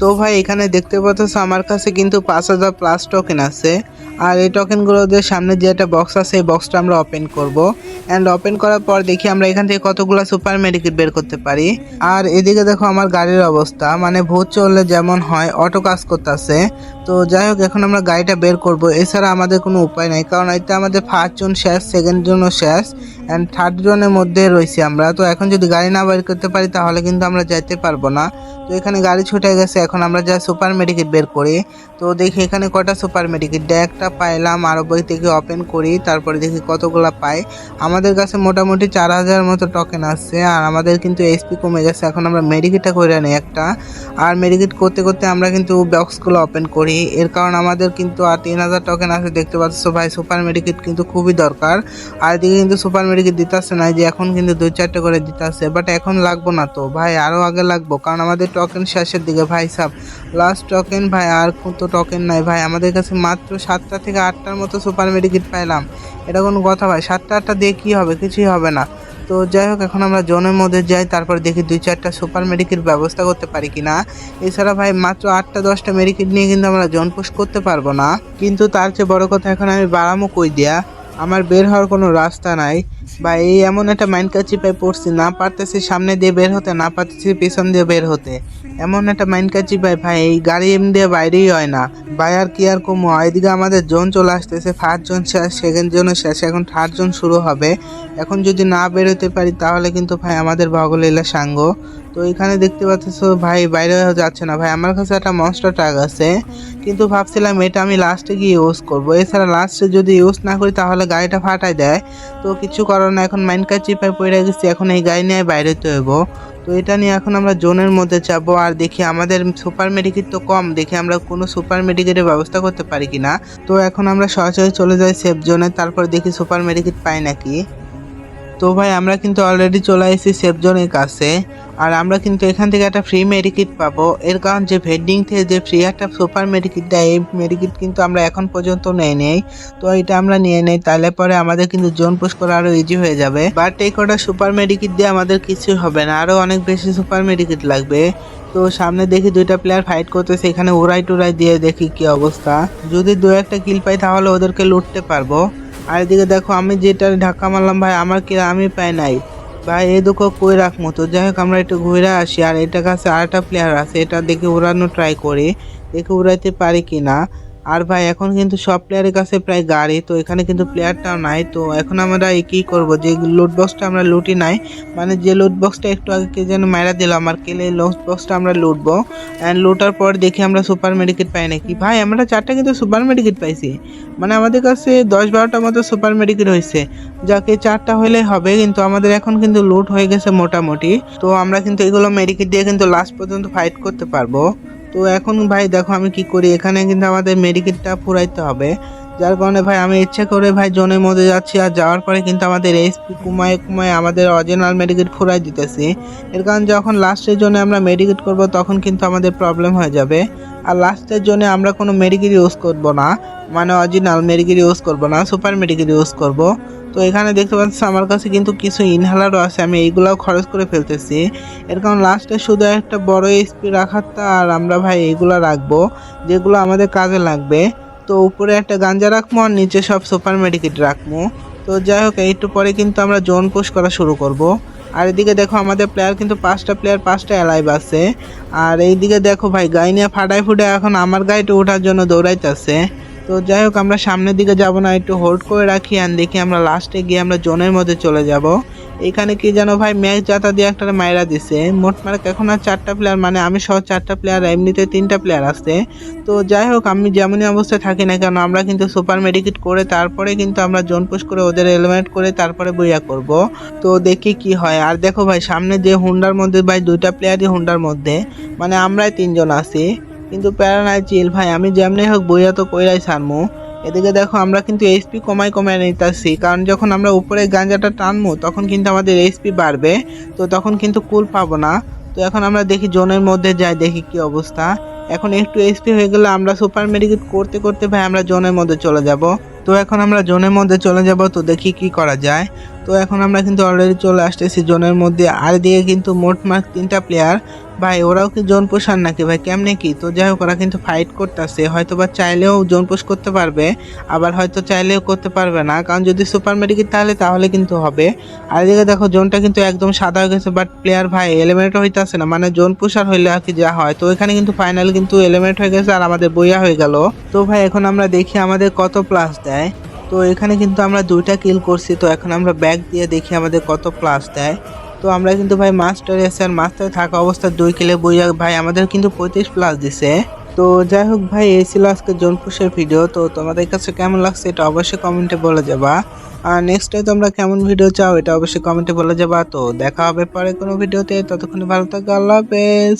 তো ভাই, এখানে দেখতে পাচ্ছ আমার কাছে কিন্তু পাঁচ হাজার প্লাস টোকেন আছে। আর এই টোকেনগুলোদের সামনে যে একটা বক্স আছে, এই বক্সটা আমরা ওপেন করব। অ্যান্ড ওপেন করার পর দেখি আমরা এখান থেকে কতগুলো সুপার মেডিকেট বের করতে পারি। আর এদিকে দেখো আমার গাড়ির অবস্থা মানে ভূত চললে যেমন হয় অটো কাজ করতেছে। তো যাই হোক, এখন আমরা গাড়িটা বের করব। এছাড়া আমাদের কোনো উপায় নাই, কারণ এটা আমাদের ফার্স্ট জন শেষ সেকেন্ড জনও শেষ। অ্যান্ড থার্ড জনের মধ্যে রয়েছি আমরা। তো এখন যদি গাড়ি না বের করতে পারি, তাহলে কিন্তু আমরা যাইতে পারব না। তো এখানে গাড়ি ছুটে গেছে, এখন আমরা যা সুপার মেডিকেট বের করি। তো দেখি এখানে কটা সুপার মেডিকেট। একটা পাইলাম আরও বই থেকে ওপেন করি, তারপরে দেখি কতগুলো পাই। আমাদের কাছে মোটামুটি চার হাজার মতো টোকেন আসছে আর আমাদের কিন্তু এসপি কমে গেছে। এখন আমরা মেডিকেটটা করে নিই একটা। আর মেডিকেট করতে করতে আমরা কিন্তু বক্সগুলো ওপেন করি। এর কারণ আমাদের কিন্তু আর তিন হাজার টোকেন আছে, দেখতে পাচ্ছ ভাই, সুপার মেডিকেট কিন্তু খুবই দরকার। আর এদিকে কিন্তু সুপার মেডিকেট দিতে আসছে না যে এখন কিন্তু দুই চারটে করে দিতে আসছে বাট এখন লাগবো না তো। ভাই আরও আগে লাগবো, কারণ আমাদের টোকেন শেষের দিকে, ভাই সাব। লাস্ট টোকেন ভাই, আর তো টোকেন নাই, ভাই। আমাদের কাছে মাত্র সাতটা থেকে আটটার মতো সুপার মেডিকেট পাইলাম। এটা কোনো কথা, ভাই। সাতটা, আটটা দিয়ে কী হবে? কিছুই হবে না। তো যাই হোক, এখন আমরা জোনের মধ্যে যাই, তারপর দেখি দুই চারটা সুপার মেডিকেট ব্যবস্থা করতে পারি কি না এছাড়া, ভাই, মাত্র আটটা, দশটা মেডিকেট নিয়ে কিন্তু আমরা জন পুশ করতে পারব না। কিন্তু তার চেয়ে বড় কথা, এখন আমি বাড়ামো কই দিয়া? আমার বের হওয়ার কোনো রাস্তা নাই। বা এই এমন একটা মাইন্ড কাচিপায় পড়ছি, না পারতেছি সামনে দিয়ে বের হতে, না পারতেছি পিছন দিয়ে বের হতে। এমন একটা মাইন্ড কাচিপায় ভাই, এই গাড়ি এমনি দিয়ে বাইরেই হয় না। ভাই, আর কি আর কমো এদিকে আমাদের জোন চলে আসতেছে, ফার্স্ট জোন শেষ, সেকেন্ড জোনও শেষ, এখন থার্ড জোন শুরু হবে। এখন যদি না বেরোতে পারি, তাহলে কিন্তু ভাই আমাদের ভগলীলা সাঙ্গ। তো এখানে দেখতে পাচ্ছ, ভাই, বাইরে যাচ্ছে না। ভাই, আমার কাছে একটা মনস্টার ট্রাক আছে, কিন্তু ভাবছিলাম এটা আমি লাস্টে গিয়ে ইউজ করব। এছাড়া লাস্টে যদি ইউজ না করি, তাহলে গাড়িটা ফাটাই দেয়। তো কিছু করার না এখন মাইন্ড কার চিপায় পড়ে গেছি, এখন এই গাড়ি নিয়ে বাইরে তো হইব। তো এটা নিয়ে এখন আমরা জোনের মধ্যে যাব আর দেখি আমাদের সুপার মেডিকেট তো কম, দেখি আমরা কোনো সুপার মেডিকেটের ব্যবস্থা করতে পারি কিনা। তো এখন আমরা সরাসরি চলে যাই সেফ জোনে, তারপর দেখি সুপার মেডিকেট পাই নাকি। তো ভাই, আমরা কিন্তু অলরেডি চলে এসেছি সেফ জোনের কাছে। আর আমরা কিন্তু এখান থেকে একটা ফ্রি মেডিকিট পাবো। এর কারণ যে ভেন্ডিং থেকে যে ফ্রি একটা সুপার মেডিকিট দেয়, এই মেডিকিট কিন্তু আমরা এখন পর্যন্ত নেই নেই। তো এটা আমরা নিয়ে নেই, তাহলে পরে আমাদের কিন্তু জোন পুশ করা আরও ইজি হয়ে যাবে। বাট এই কটা সুপার মেডিকিট দিয়ে আমাদের কিছু হবে না, আরও অনেক বেশি সুপার মেডিকিট লাগবে। তো সামনে দেখি দুইটা প্লেয়ার ফাইট করতেছে, এখানে উড়াই টুরাই দিয়ে দেখি কি অবস্থা। যদি দু একটা কিল পাই, তাহলে ওদেরকে লুটতে পারব। আর এদিকে দেখো, আমি যেটা ঢাকা মারলাম, ভাই, আমার কি আমি পাই নাই। ভাই এ দুঃখ কই রাখ মতো যাই হোক, আমরা একটু ঘুরে আসি, আর এটা কাছে আরেকটা প্লেয়ার আছে, এটা দেখে উড়ানো ট্রাই করি, দেখে উড়াইতে পারি কি না আর ভাই, এখন কিন্তু সব প্লেয়ারের কাছে প্রায় গাড়ি, তো এখানে কিন্তু প্লেয়ারটাও নাই। তো এখন আমরা কী করব? যে লুট বক্সটা আমরা লুটি নাই। মানে যে লুট বক্সটা একটু আগে কে যেন মারা দিল আমার কেলে লুট বক্সটা আমরা লুটবো। অ্যান্ড লুটার পর দেখি আমরা সুপার মেডিকেট পাই নাকি। ভাই, আমরা চারটা কিন্তু সুপার মেডিকেট পাইছি। মানে আমাদের কাছে দশ বারোটার মতো সুপার মেডিকেট হয়েছে। যাকে চারটা হলে হবে, কিন্তু আমাদের এখন কিন্তু লুট হয়ে গেছে মোটামুটি। তো আমরা কিন্তু এগুলো মেডিকেট দিয়ে কিন্তু লাস্ট পর্যন্ত ফাইট করতে পারব। তো এখন ভাই দেখো আমি কি করি? এখানে কিন্তু আমাদের মেডিকেটটা ফুরাইতে হবে। যার কারণে ভাই আমি ইচ্ছে করে ভাই জোনের মধ্যে যাচ্ছি আর যাওয়ার পরে কিন্তু আমাদের এইচপি কুমায় কুমায় আমাদের অরিজিনাল মেডিকেট ফুরাই দিতেছি। এর কারণ যখন লাস্টের জন্য আমরা মেডিকেট করব, তখন কিন্তু আমাদের প্রবলেম হয়ে যাবে। আর লাস্টের জন্য আমরা কোনো মেডিকেট ইউজ করব না। মানে অরিজিনাল মেডিকেট ইউজ করব না সুপার মেডিকেট ইউজ করব। তো এখানে দেখতে পাচ্ছি আমার কাছে কিন্তু কিছু ইনহেলারও আছে, আমি এইগুলাও খরচ করে ফেলতেছি। এর কারণ লাস্টে শুধু একটা বড় এসপি রাখারটা আর আমরা ভাই এইগুলো রাখব, যেগুলো আমাদের কাজে লাগবে। তো উপরে একটা গাঞ্জা রাখব আর নিচে সব সুপার মেডিকেট রাখব তো যাই হোক, একটু পরে কিন্তু আমরা জোন পুশ করা শুরু করব। আর এদিকে দেখো আমাদের প্লেয়ার কিন্তু পাঁচটা প্লেয়ার পাঁচটা অ্যালাইভ আছে। আর এইদিকে দেখো ভাই গাই নিয়ে ফাটাই ফুটে এখন আমার গাড়িটা ওঠার জন্য দৌড়াইতেছে। তো যাই হোক, আমরা সামনের দিকে যাব না, একটু হোল্ড করে রাখি আর দেখি আমরা লাস্টে গিয়ে আমরা জোনের মধ্যে চলে যাব। এখানে কি যেন ভাই ম্যাচ জাতা দিয়ে একটা মাইরা দিছে। মোট মার্ক এখন আর চারটা প্লেয়ার মানে আমি সহ চারটা প্লেয়ার এমনিতে তিনটা প্লেয়ার আছে। তো যাই হোক, আমি যেমনই অবস্থায় থাকি না কেন, আমরা কিন্তু সুপার মেডিকেট করে তারপরে কিন্তু আমরা জোন পুশ করে ওদের এলিমিনেট করে তারপরে বইয়া করব। তো দেখি কি হয়। আর দেখো ভাই, সামনে যে হুন্ডার মধ্যে ভাই, দুইটা প্লেয়ারই হুন্ডার মধ্যে। মানে আমরাই তিনজন আছি। কিন্তু প্যারা নাই, চিল ভাই, আমি যেমনি হোক বইয়া তো কইরাই ছাড়মু। এদিকে দেখো, আমরা কিন্তু এইচপি কমাই কমাই নিতেছি, কারণ যখন আমরা উপরে গাঞ্জাটা টানবো, তখন কিন্তু আমাদের এইচপি বাড়বে, তো তখন কিন্তু কুল পাবো না। তো এখন আমরা দেখি জোনের মধ্যে যাই, দেখি কি অবস্থা। এখন একটু এইচপি হয়ে গেলে আমরা সুপার মেডিকেট করতে করতে ভাই আমরা জোনের মধ্যে চলে যাব। তো এখন আমরা জোনের মধ্যে চলে যাব, তো দেখি কি করা যায়। তো এখন আমরা কিন্তু অলরেডি চলে আসতেছি জোনের মধ্যে। আর দিকে কিন্তু মার্ক তিনটা প্লেয়ার ভাই, ওরাও কি জোন পোষার নাকি? ভাই, কেমনে কি? তো যাই হোক, ওরা কিন্তু ফাইট করতেছে। হয়তো বা চাইলেও জোন পোষ করতে পারবে, আবার হয়তো চাইলেও করতে পারবে না। কারণ যদি সুপার মেডিকেট তাহলে তাহলে কিন্তু হবে। আর এদিকে দেখো, জোনটা কিন্তু একদম সাদা হয়ে গেছে বাট প্লেয়ার ভাই এলিমিনেট হইতাছে না। মানে জোন পুষার হইলে আর কি যা হয়। তো এখানে কিন্তু ফাইনাল কিন্তু এলিমিনেট হয়ে গেছে আর আমাদের বইয়া হয়ে গেল। তো ভাই, এখন আমরা দেখি আমাদের কত প্লাস দেয়। তো এখানে কিন্তু আমরা দুইটা কিল করছি, তো এখন আমরা ব্যাগ দিয়ে দেখি আমাদের কত প্লাস দেয়। তো আমরা কিন্তু ভাই মাস্টার এসে আর মাস্টারে থাকা অবস্থা দুই কিলে বইয়া ভাই আমাদের কিন্তু পঁয়ত্রিশ প্লাস দিছে। তো যাই হোক ভাই, এই ছিল আজকে জোনপুষের ভিডিও তো তোমাদের কাছে কেমন লাগছে এটা অবশ্যই কমেন্টে বলে যাবা। আর নেক্সট তোমরা কেমন ভিডিও চাও এটা অবশ্যই কমেন্টে বলে যাবা। তো দেখা হবে পরে কোনো ভিডিওতে ততক্ষণ ভালো থাকো, আল্লাহ হাফেজ।